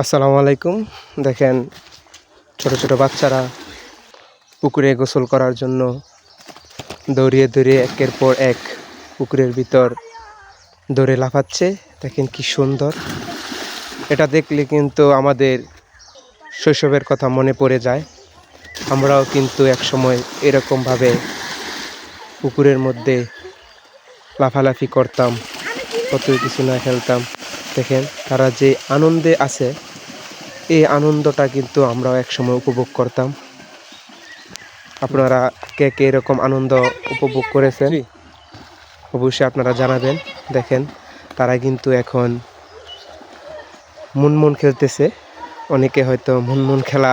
আসসালামু আলাইকুম। দেখেন, ছোট ছোট বাচ্চারা পুকুরে গোসল করার জন্য দৌড়িয়ে দৌড়িয়ে একের পর এক পুকুরের ভিতর দৌড়ে লাফাচ্ছে। দেখেন কি সুন্দর। এটা দেখলে কিন্তু আমাদের শৈশবের কথা মনে পড়ে যায়। আমরাও কিন্তু একসময় এরকমভাবে পুকুরের মধ্যে লাফালাফি করতাম কত কিছু না খেলতাম। দেখেন তারা যে আনন্দে আছে এই আনন্দটা কিন্তু আমরাও একসময় উপভোগ করতাম। আপনারা কে কে এরকম আনন্দ উপভোগ করেছেন? অবশ্যই আপনারা জানাবেন। দেখেন তারা কিন্তু এখন মুনমুন খেলতেছে। অনেকে হয়তো মুনমুন খেলা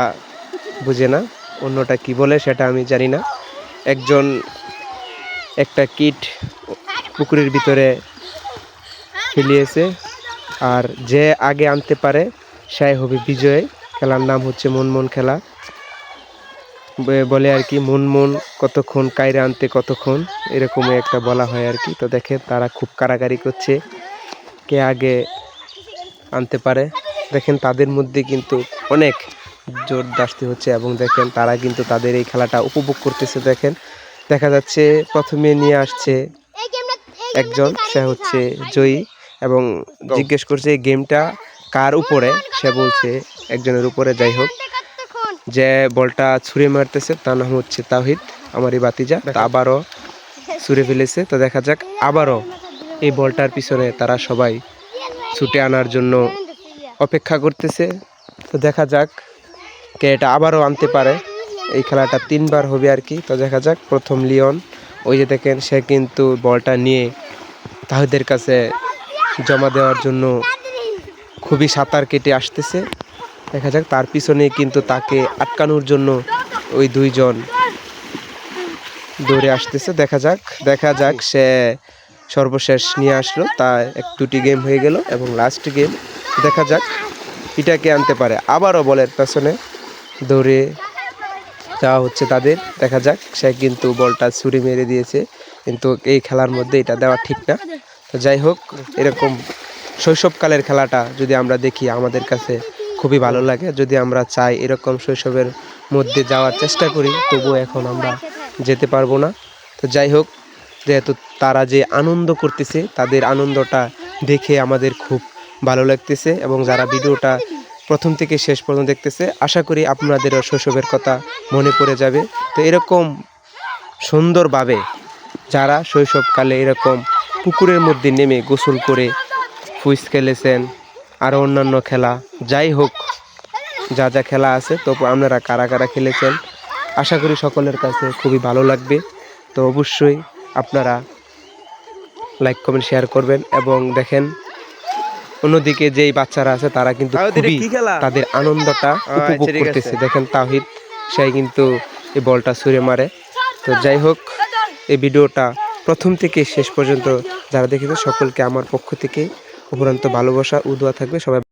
বুঝে না অন্যটা কি বলে সেটা আমি জানি না। একজন একটা কিট পুকুরের ভিতরে ফেলিয়েছে। আর যে আগে আনতে পারে সে হবে বিজয়। খেলার নাম হচ্ছে মুনমুন খেলা। বলে আর কি মুনমুন কতক্ষণ কায়রে আনতে কতক্ষণ এরকমই একটা বলা হয় আর কি। তো দেখে তারা খুব কারাকারি করছে কে আগে আনতে পারে। দেখেন তাদের মধ্যে কিন্তু অনেক জোর দাস্তি হচ্ছে এবং দেখেন তারা কিন্তু তাদের এই খেলাটা উপভোগ করতেছে দেখেন। দেখা যাচ্ছে প্রথমে নিয়ে আসছে একজন সে হচ্ছে জয়ী। এবং জিজ্ঞেস করছে এই গেমটা কার উপরে? সে বলছে একজনের উপরে যাই হোক। যে বলটা ছুঁড়ে মারতেছে তার নাম হচ্ছে তাহিদ আমার এই বাতিজা তা আবারও ছুঁড়ে ফেলেছে। তো দেখা যাক আবারও এই বলটার পিছনে তারা সবাই ছুটে আনার জন্য অপেক্ষা করতেছে। তো দেখা যাক কে এটা আবারও আনতে পারে। এই খেলাটা তিনবার হবে আর কি। তো দেখা যাক প্রথম লিওন ওই যে দেখেন সে কিন্তু বলটা নিয়ে তাহিদের কাছে জমা দেওয়ার জন্য খুবই সাঁতার কেটে আসতেছে। দেখা যাক, তার পিছনে কিন্তু তাকে আটকানোর জন্য ওই দুইজন দৌড়ে আসতেছে। দেখা যাক দেখা যাক সে সর্বশেষ নিয়ে আসলো। তা এক দুটি গেম হয়ে গেল এবং লাস্ট গেম দেখা যাক এটাকে আনতে পারে। আবারও বলের পেছনে দৌড়ে যাওয়া হচ্ছে তাদের। দেখা যাক, সে কিন্তু বলটা ছুরি মেরে দিয়েছে। কিন্তু এই খেলার মধ্যে এটা দেওয়া ঠিক না। তো যাই হোক, এরকম শৈশবকালের খেলাটা যদি আমরা দেখি, আমাদের কাছে খুবই ভালো লাগে। যদি আমরা চাই এরকম শৈশবের মধ্যে যাওয়ার চেষ্টা করি, তবুও এখন আমরা যেতে পারব না। তো যাই হোক, যেহেতু তারা যে আনন্দ করতেছে, তাদের আনন্দটা দেখে আমাদের খুব ভালো লাগতেছে এবং যারা ভিডিওটা প্রথম থেকে শেষ পর্যন্ত দেখতেছে, আশা করি আপনাদেরও শৈশবের কথা মনে পড়ে যাবে। তো এরকম সুন্দরভাবে যারা শৈশবকালে এরকম পুকুরের মধ্যে নেমে গোসল করে ফুইস খেলেছেন আরও অন্যান্য খেলা। যাই হোক যা যা খেলা আছে তো আপনারা কারা কারা খেলেছেন? আশা করি সকলের কাছে খুবই ভালো লাগবে। তো অবশ্যই আপনারা লাইক কমেন্ট শেয়ার করবেন এবং দেখেন অন্যদিকে যেই বাচ্চারা আছে তারা কিন্তু খুবই তাদের আনন্দটা উপভোগ করতেছে। দেখেন তাহিদ সে কিন্তু এই বলটা ছুঁড়ে মারে। তো যাই হোক এই ভিডিওটা প্রথম থেকে শেষ পর্যন্ত যারা দেখেছে সকলকে আমার পক্ষ থেকে উপরন্ত ভালোবাসা উদোয়া থাকবে। সবাই